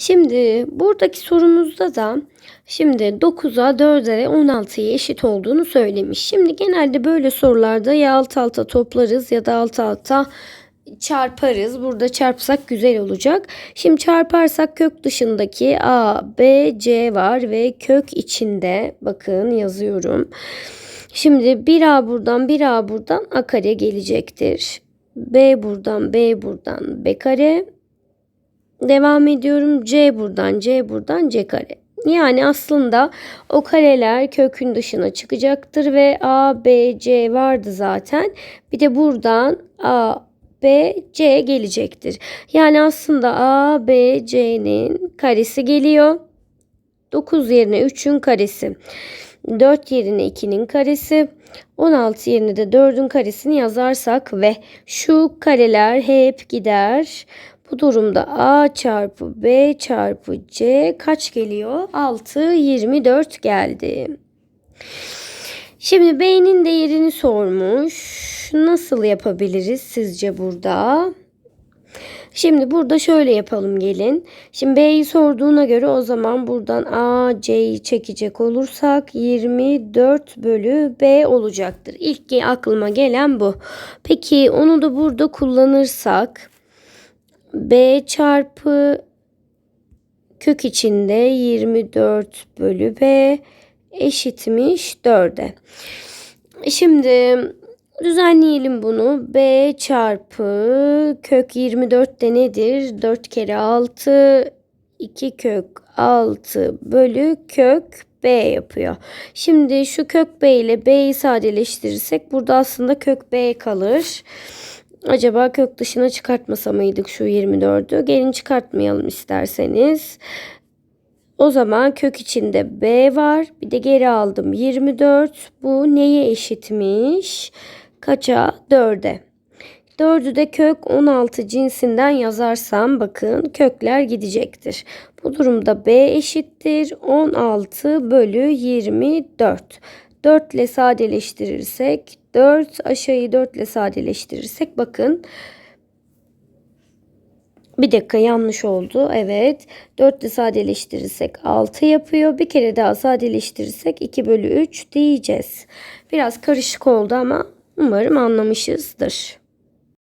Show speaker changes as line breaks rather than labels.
Şimdi buradaki sorumuzda da şimdi 9'a 4'e ve 16'ya eşit olduğunu söylemiş. Şimdi genelde böyle sorularda ya alt alta toplarız ya da alt alta çarparız. Burada çarpsak güzel olacak. Şimdi çarparsak kök dışındaki A, B, C var ve kök içinde bakın yazıyorum. Şimdi 1A buradan 1A buradan A kare gelecektir. B buradan B buradan B kare. Devam ediyorum. C buradan C buradan C kare. Yani aslında o kareler kökün dışına çıkacaktır ve A, B, C vardı zaten. Bir de buradan A, B, C gelecektir. Yani aslında A, B, C'nin karesi geliyor. 9 yerine 3'ün karesi. 4 yerine 2'nin karesi. 16 yerine de 4'ün karesini yazarsak ve şu kareler hep gider. Bu durumda A çarpı B çarpı C kaç geliyor? 6, 24 geldi. Şimdi B'nin değerini sormuş. Nasıl yapabiliriz sizce burada? Şimdi burada şöyle yapalım gelin. Şimdi B'yi sorduğuna göre o zaman buradan A, C'yi çekecek olursak 24 bölü B olacaktır. İlk aklıma gelen bu. Peki onu da burada kullanırsak B çarpı kök içinde 24 bölü B eşitmiş 4'e. Şimdi düzenleyelim bunu. B çarpı kök 24 de nedir? 4 kere 6 2 kök 6 bölü kök B yapıyor. Şimdi şu kök B ile B'yi sadeleştirirsek burada aslında kök B kalır. Acaba kök dışına çıkartmasa mıydık şu 24'ü? Gelin çıkartmayalım isterseniz. O zaman kök içinde B var. Bir de geri aldım 24. Bu neye eşitmiş? Kaça? 4'e. 4'ü de kök 16 cinsinden yazarsam bakın kökler gidecektir. Bu durumda B eşittir 16 bölü 24. 4 ile sadeleştirirsek 4 aşağıyı 4 ile sadeleştirirsek bakın bir dakika yanlış oldu. Evet. 4 ile sadeleştirirsek 6 yapıyor. Bir kere daha sadeleştirirsek 2 bölü 3 diyeceğiz. Biraz karışık oldu ama umarım anlamışızdır.